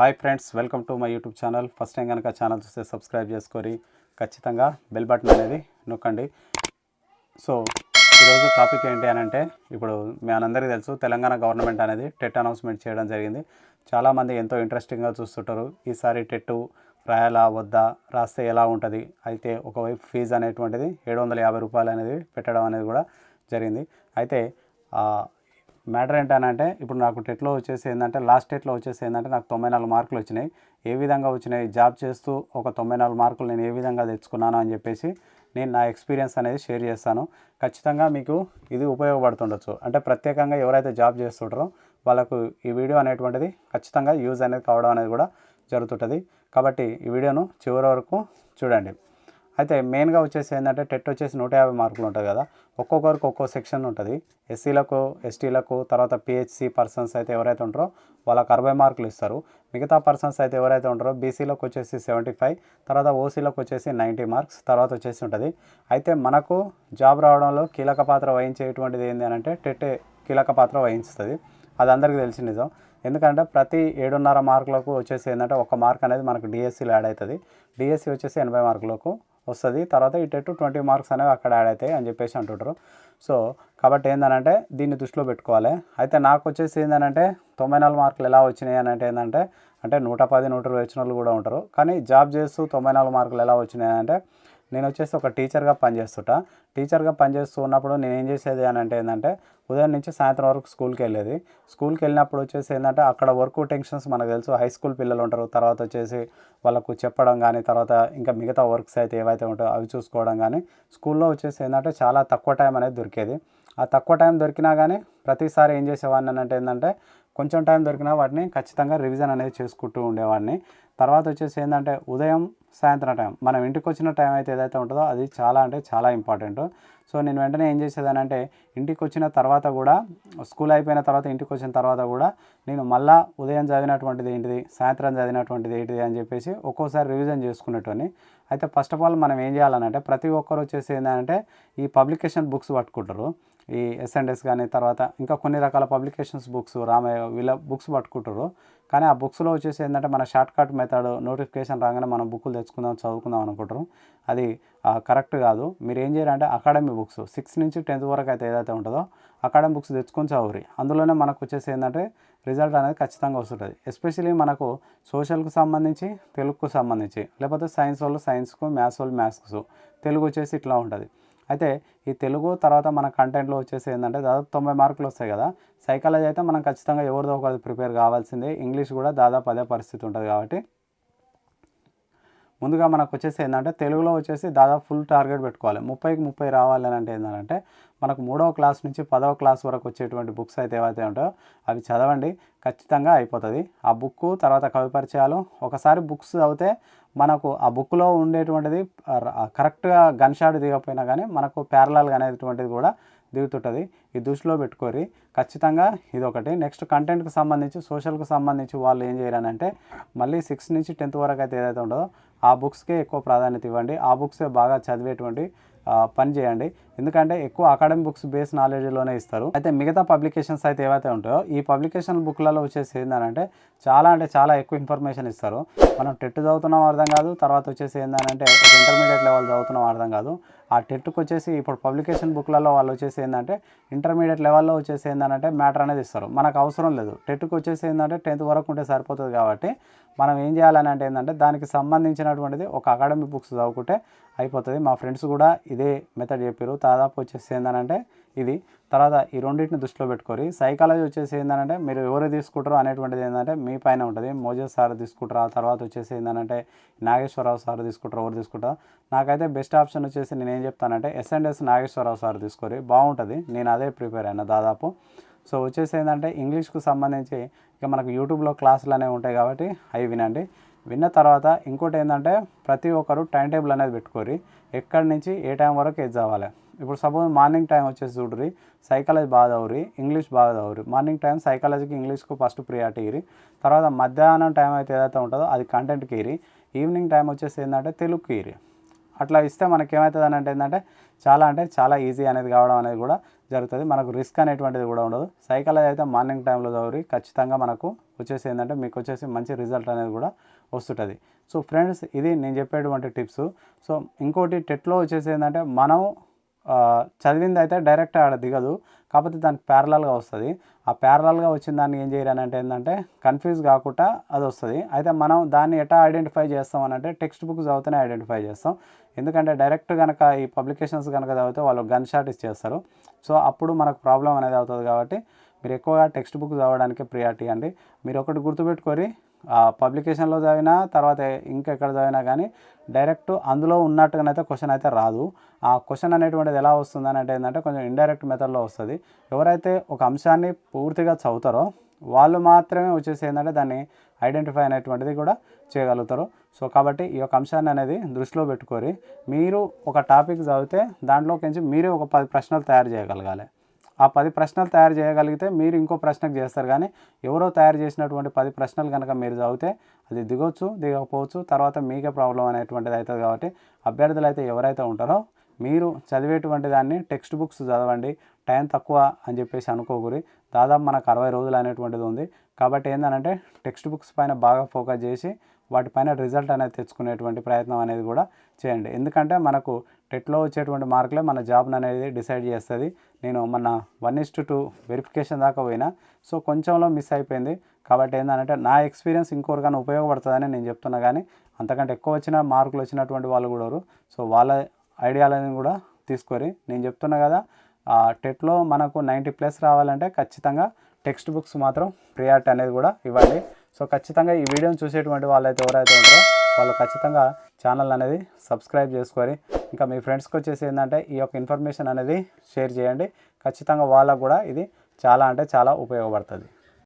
Hi friends welcome to my YouTube channel. First time కనుక channel చూస్తే subscribe చేసుకొని ఖచ్చితంగా బెల్ బటన్ అనేది నొక్కండి. సో ఈరోజు టాపిక్ ఏంటి అని అంటే ఇప్పుడు మీ అందరికీ తెలుసు తెలంగాణ గవర్నమెంట్ అనేది టెట్ అనౌన్స్మెంట్ చేయడం జరిగింది. చాలామంది ఎంతో ఇంట్రెస్టింగ్గా చూస్తుంటారు ఈసారి టెట్ రాయాలా వద్దా రాస్తే ఎలా ఉంటుంది? అయితే ఒకవైపు ఫీజు అనేటువంటిది ఏడు వందల యాభై రూపాయలు అనేది పెట్టడం అనేది కూడా జరిగింది. అయితే మ్యాటర్ ఏంటనంటే ఇప్పుడు నాకు టెట్లో వచ్చేసి ఏంటంటే లాస్ట్ టెట్లో వచ్చేసి ఏంటంటే నాకు తొంభై నాలుగు మార్కులు వచ్చినాయి. ఏ విధంగా వచ్చినాయి? జాబ్ చేస్తూ ఒక తొంభై నాలుగు మార్కులు నేను ఏ విధంగా తెచ్చుకున్నాను అని చెప్పేసి నేను నా ఎక్స్పీరియన్స్ అనేది షేర్ చేస్తాను. ఖచ్చితంగా మీకు ఇది ఉపయోగపడుతుండొచ్చు. అంటే ప్రత్యేకంగా ఎవరైతే జాబ్ చేస్తుంటారో వాళ్ళకు ఈ వీడియో అనేటువంటిది ఖచ్చితంగా యూజ్ అనేది కావడం అనేది కూడా జరుగుతుంటుంది. కాబట్టి ఈ వీడియోను చివరి వరకు చూడండి. అయితే మెయిన్గా వచ్చేసి ఏంటంటే టెట్ వచ్చేసి నూట యాభై మార్కులు ఉంటుంది కదా. ఒక్కొక్కరికి ఒక్కో సెక్షన్ ఉంటుంది. ఎస్సీలకు ఎస్టీలకు తర్వాత పిహెచ్సి పర్సన్స్ అయితే ఎవరైతే ఉంటారో వాళ్ళకి అరవై మార్కులు ఇస్తారు. మిగతా పర్సన్స్ అయితే ఎవరైతే ఉంటారో బీసీలకు వచ్చేసి సెవెంటీ ఫైవ్ తర్వాత ఓసీలకు వచ్చేసి నైంటీ మార్క్స్ తర్వాత వచ్చేసి ఉంటుంది. అయితే మనకు జాబ్ రావడంలో కీలక పాత్ర వహించేటువంటిది ఏంటి అని అంటే టెట్ కీలక పాత్ర వహించుతుంది. అది అందరికీ తెలిసిన నిజం. ఎందుకంటే ప్రతి ఏడున్నర మార్కులకు వచ్చేసి ఏంటంటే ఒక మార్క్ అనేది మనకు డిఎస్సీలో యాడ్ అవుతుంది. డిఎస్సీ వచ్చేసి ఎనభై మార్కులకు వస్తుంది. తర్వాత ఇటు ట్వంటీ మార్క్స్ అనేవి అక్కడ యాడ్ అవుతాయి అని చెప్పేసి అంటుంటారు. సో కాబట్టి ఏంటంటే దీన్ని దృష్టిలో పెట్టుకోవాలి. అయితే నాకు వచ్చేసి ఏంటంటే తొంభై నాలుగు మార్కులు ఎలా వచ్చినాయి అని అంటే ఏంటంటే అంటే నూట పది నూట ఇరవై వచ్చిన వాళ్ళు కూడా ఉంటారు. కానీ జాబ్ చేస్తూ తొంభై నాలుగు మార్కులు ఎలా వచ్చినాయి అంటే నేను వచ్చేసి ఒక టీచర్గా పనిచేస్తుంటా. టీచర్గా పనిచేస్తూ ఉన్నప్పుడు నేను ఏం చేసేది అని అంటే ఏంటంటే ఉదయం నుంచి సాయంత్రం వరకు స్కూల్కి వెళ్ళేది స్కూల్కి వెళ్ళినప్పుడు వచ్చేసి ఏంటంటే అక్కడ వర్క్ టెన్షన్స్ మనకు తెలుసు. హై స్కూల్ పిల్లలు ఉంటారు. తర్వాత వచ్చేసి వాళ్ళకు చెప్పడం కానీ తర్వాత ఇంకా మిగతా వర్క్స్ అయితే ఏవైతే ఉంటాయో అవి చూసుకోవడం కానీ స్కూల్లో వచ్చేసి ఏంటంటే చాలా తక్కువ టైం అనేది దొరికేది. ఆ తక్కువ టైం దొరికినా కానీ ప్రతిసారి ఏం చేసేవాడిని అని అంటే ఏంటంటే కొంచెం టైం దొరికినా వాటిని ఖచ్చితంగా రివిజన్ అనేది చేసుకుంటూ ఉండేవాడిని. తర్వాత వచ్చేసి ఏంటంటే ఉదయం సాయంత్రం టైం. మనం ఇంటికి వచ్చిన టైం అయితే ఏదైతే ఉంటుందో అది చాలా అంటే చాలా ఇంపార్టెంట్. సో నేను వెంటనే ఏం చేసేదానంటే ఇంటికి వచ్చిన తర్వాత కూడా స్కూల్ అయిపోయిన తర్వాత ఇంటికి వచ్చిన తర్వాత కూడా నేను మళ్ళా ఉదయం చదివినటువంటిది ఏంటిది సాయంత్రం చదివినటువంటిది ఏంటిది అని చెప్పేసి ఒక్కోసారి రివిజన్ చేసుకునేటోని అయితే ఫస్ట్ ఆఫ్ ఆల్ మనం ఏం చేయాలనంటే ప్రతి ఒక్కరు వచ్చేసి ఏంటంటే ఈ పబ్లికేషన్ బుక్స్ పట్టుకుంటారు. ఈ ఎస్ఎండ్ఎస్ కానీ తర్వాత ఇంకా కొన్ని రకాల పబ్లికేషన్స్ బుక్స్ రామయ్య వీళ్ళ బుక్స్ పట్టుకుంటారు. కానీ ఆ బుక్స్లో వచ్చేసి ఏంటంటే మన షార్ట్ కట్ మెథడ్ నోటిఫికేషన్ రాగానే మనం బుక్కులు తెచ్చుకుందాం చదువుకుందాం అనుకుంటారు. అది కరెక్ట్ కాదు. మీరు ఏం చేయాలంటే అకాడమీ బుక్స్ సిక్స్ నుంచి టెన్త్ వరకు అయితే ఏదైతే ఉంటుందో అకాడమీ బుక్స్ తెచ్చుకొని చదువురి. అందులోనే మనకు వచ్చేసి ఏంటంటే రిజల్ట్ అనేది ఖచ్చితంగా వస్తుంటుంది. ఎస్పెషలీ మనకు సోషల్కు సంబంధించి తెలుగుకు సంబంధించి లేకపోతే సైన్స్ వాళ్ళు సైన్స్కు మ్యాథ్స్ వాళ్ళు మ్యాథ్స్కు తెలుగు వచ్చేసి ఇట్లా ఉంటుంది. అయితే ఈ తెలుగు తర్వాత మన కంటెంట్లో వచ్చేసి ఏంటంటే దాదాపు తొంభై మార్కులు వస్తాయి కదా. సైకాలజీ అయితే మనం ఖచ్చితంగా ఎవరిదో ఒకది ప్రిపేర్ కావాల్సిందే. ఇంగ్లీష్ కూడా దాదాపు అదే పరిస్థితి ఉంటుంది కాబట్టి ముందుగా మనకు వచ్చేసి ఏంటంటే తెలుగులో వచ్చేసి దాదాపు ఫుల్ టార్గెట్ పెట్టుకోవాలి. ముప్పైకి ముప్పై రావాలి అని అంటే ఏంటంటే మనకు మూడవ క్లాస్ నుంచి పదవ క్లాస్ వరకు వచ్చేటువంటి బుక్స్ అయితే ఏవైతే ఉంటాయో అవి చదవండి. ఖచ్చితంగా అయిపోతుంది. ఆ బుక్ తర్వాత కవి పరిచయాలు. ఒకసారి బుక్స్ చదివితే మనకు ఆ బుక్లో ఉండేటువంటిది కరెక్ట్గా గన్ షాట్ దిగకపోయినా కానీ మనకు ప్యారలాల్గా అనేటువంటిది కూడా దిగుతుంటుంది. ఈ దృష్టిలో పెట్టుకోరి. ఖచ్చితంగా ఇది ఒకటి నెక్స్ట్ కంటెంట్కి సంబంధించి సోషల్కి సంబంధించి వాళ్ళు ఏం చేయాలంటే మళ్ళీ సిక్స్త్ నుంచి టెన్త్ వరకు అయితే ఏదైతే ఉండదో ఆ బుక్స్కే ఎక్కువ ప్రాధాన్యత ఇవ్వండి. ఆ బుక్సే బాగా చదివేటువంటి పని చేయండి. ఎందుకంటే ఎక్కువ అకాడమిక్ బుక్స్ బేస్ నాలెడ్జ్లోనే ఇస్తారు. అయితే మిగతా పబ్లికేషన్స్ అయితే ఏవైతే ఉంటాయో ఈ పబ్లికేషన్ బుక్లలో వచ్చేసి ఏంటంటే చాలా అంటే చాలా ఎక్కువ ఇన్ఫర్మేషన్ ఇస్తారు. మనం టెట్ చదువుతున్నాం అర్థం కాదు తర్వాత వచ్చేసి ఏంటంటే ఇంటర్మీడియట్ లెవెల్ చదువుతున్నాం అర్థం కాదు. ఆ టెట్కి వచ్చేసి ఇప్పుడు పబ్లికేషన్ బుక్లలో వాళ్ళు వచ్చేసి ఏంటంటే ఇంటర్మీడియట్ లెవెల్లో వచ్చేసి ఏంటంటే మ్యాటర్ అనేది ఇస్తారు. మనకు అవసరం లేదు. టెట్కి వచ్చేసి ఏంటంటే టెన్త్ వరకు ఉంటే సరిపోతుంది కాబట్టి మనం ఏం చేయాలని అంటే ఏంటంటే దానికి సంబంధించినటువంటిది ఒక అకాడమిక్ బుక్స్ చదువుకుంటే అయిపోతుంది. మా ఫ్రెండ్స్ కూడా ఇదే మెథడ్ చెప్పారు దాదాపు వచ్చేసి ఏంటంటే ఇది. తర్వాత ఈ రెండింటిని దృష్టిలో పెట్టుకోరు. సైకాలజీ వచ్చేసి ఏంటంటే మీరు ఎవరు తీసుకుంటారో అనేటువంటిది ఏంటంటే మీ పైన ఉంటుంది. మోజస్ సార్ తీసుకుంటారు. ఆ తర్వాత వచ్చేసి ఏంటంటే నాగేశ్వరరావు సార్ తీసుకుంటారు. ఎవరు తీసుకుంటారు. నాకైతే బెస్ట్ ఆప్షన్ వచ్చేసి నేను ఏం చెప్తానంటే ఎస్ఎండ్ఎస్ నాగేశ్వరరావు సార్ తీసుకోరు బాగుంటుంది. నేను అదే ప్రిపేర్ అయినా దాదాపు. సో వచ్చేసి ఏంటంటే ఇంగ్లీష్కు సంబంధించి ఇక మనకు యూట్యూబ్లో క్లాసులు అనేవి ఉంటాయి కాబట్టి అవి వినండి. విన్న తర్వాత ఇంకోటి ఏంటంటే ప్రతి ఒక్కరు టైం టేబుల్ అనేది పెట్టుకోరి ఎక్కడి నుంచి ఏ టైం వరకు ఏది చదవాలి ఇప్పుడు సపోజ్ మార్నింగ్ టైం వచ్చేసి చూడరి సైకాలజీ బాగా చదువురి ఇంగ్లీష్ బాగా చదువురి మార్నింగ్ టైం సైకాలజీకి ఇంగ్లీష్కు ఫస్ట్ ప్రియారిటీ ఇరి తర్వాత మధ్యాహ్నం టైం అయితే ఏదైతే ఉంటుందో అది కంటెంట్కి ఇరి ఈవినింగ్ టైం వచ్చేసి ఏంటంటే తెలుగుకి ఇరి అట్లా ఇస్తే మనకి ఏమవుతుంది అని అంటే ఏంటంటే చాలా అంటే చాలా ఈజీ అనేది కావడం అనేది కూడా జరుగుతుంది. మనకు రిస్క్ అనేటువంటిది కూడా ఉండదు. సైకాలజీ అయితే మార్నింగ్ టైంలో చదివి ఖచ్చితంగా మనకు వచ్చేసి ఏంటంటే మీకు వచ్చేసి మంచి రిజల్ట్ అనేది కూడా వస్తుంటుంది. సో ఫ్రెండ్స్ ఇది నేను చెప్పేటువంటి టిప్స్. సో ఇంకోటి టెట్లో వచ్చేసి ఏంటంటే మనం చదివింది అయితే డైరెక్ట్ ఆడ దిగదు. కాకపోతే దానికి ప్యారలల్గా వస్తుంది. ఆ ప్యారలల్గా వచ్చిన దాన్ని ఏం చేయాలని అంటే ఏంటంటే కన్ఫ్యూజ్ కాకుండా అది వస్తుంది. అయితే మనం దాన్ని ఎట్లా ఐడెంటిఫై చేస్తాం అని అంటే టెక్స్ట్ బుక్ చదివితేనే ఐడెంటిఫై చేస్తాం. ఎందుకంటే డైరెక్ట్ కనుక ఈ పబ్లికేషన్స్ కనుక చదివితే వాళ్ళు గన్ షాట్ ఇచ్చేస్తారు. సో అప్పుడు మనకు ప్రాబ్లం అనేది అవుతుంది కాబట్టి మీరు ఎక్కువగా టెక్స్ట్ బుక్ చదవడానికి ప్రియారిటీ అండి. మీరు ఒకటి గుర్తుపెట్టుకొని పబ్లికేషన్లో చదివినా తర్వాత ఇంకెక్కడ చదివినా కానీ డైరెక్ట్ అందులో ఉన్నట్టుగానైతే క్వశ్చన్ అయితే రాదు. ఆ క్వశ్చన్ అనేటువంటిది ఎలా వస్తుంది అంటే ఏంటంటే కొంచెం ఇండైరెక్ట్ మెథడ్లో వస్తుంది. ఎవరైతే ఒక అంశాన్ని పూర్తిగా చదువుతారో వాళ్ళు మాత్రమే వచ్చేసి ఏంటంటే దాన్ని ఐడెంటిఫై అనేటువంటిది కూడా చేయగలుగుతారు. సో కాబట్టి ఈ యొక్క అంశాన్ని అనేది దృష్టిలో పెట్టుకొని మీరు ఒక టాపిక్ చదివితే దాంట్లోకించి మీరే ఒక పది ప్రశ్నలు తయారు చేయగలగాలి. ఆ పది ప్రశ్నలు తయారు చేయగలిగితే మీరు ఇంకో ప్రశ్నకు చేస్తారు. కానీ ఎవరో తయారు చేసినటువంటి పది ప్రశ్నలు కనుక మీరు చదివితే అది దిగొచ్చు దిగకపోవచ్చు తర్వాత మీకే ప్రాబ్లం అనేటువంటిది అవుతుంది కాబట్టి అభ్యర్థులు అయితే ఎవరైతే ఉంటారో మీరు చదివేటువంటి దాన్ని టెక్స్ట్ బుక్స్ చదవండి. టైం తక్కువ అని చెప్పేసి అనుకోకూరి. దాదాపు మనకు అరవై రోజులు అనేటువంటిది ఉంది. కాబట్టి ఏంటంటే టెక్స్ట్ బుక్స్ పైన బాగా ఫోకస్ చేసి వాటిపైన రిజల్ట్ అనేది తెచ్చుకునేటువంటి ప్రయత్నం అనేది కూడా చేయండి. ఎందుకంటే మనకు టెట్లో వచ్చేటువంటి మార్కులే మన జాబ్ని అనేది డిసైడ్ చేస్తుంది. నేను మన one is to two verification దాకా పోయినా సో కొంచెంలో మిస్ అయిపోయింది. కాబట్టి ఏంటంటే నా ఎక్స్పీరియన్స్ ఇంకొకరికైనా ఉపయోగపడుతుందని నేను చెప్తున్నా కానీ అంతకంటే ఎక్కువ వచ్చిన మార్కులు వచ్చినటువంటి వాళ్ళు కూడా సో వాళ్ళ ఐడియాలని కూడా తీసుకొని నేను చెప్తున్నా కదా ఆ టెట్లో మనకు నైంటీ ప్లస్ రావాలంటే ఖచ్చితంగా టెక్స్ట్ బుక్స్ మాత్రం ప్రియారిటీ అనేది కూడా ఇవ్వండి. సో ఖచ్చితంగా ఈ వీడియోని చూసేటువంటి వాళ్ళైతే ఎవరైతే ఉంటారో వాళ్ళు ఖచ్చితంగా ఛానల్ అనేది సబ్స్క్రైబ్ చేసుకొని ఇంకా మీ ఫ్రెండ్స్కి వచ్చేసి ఏంటంటే ఈ యొక్క ఇన్ఫర్మేషన్ అనేది షేర్ చేయండి. ఖచ్చితంగా వాళ్ళకు కూడా ఇది చాలా అంటే చాలా ఉపయోగపడుతుంది.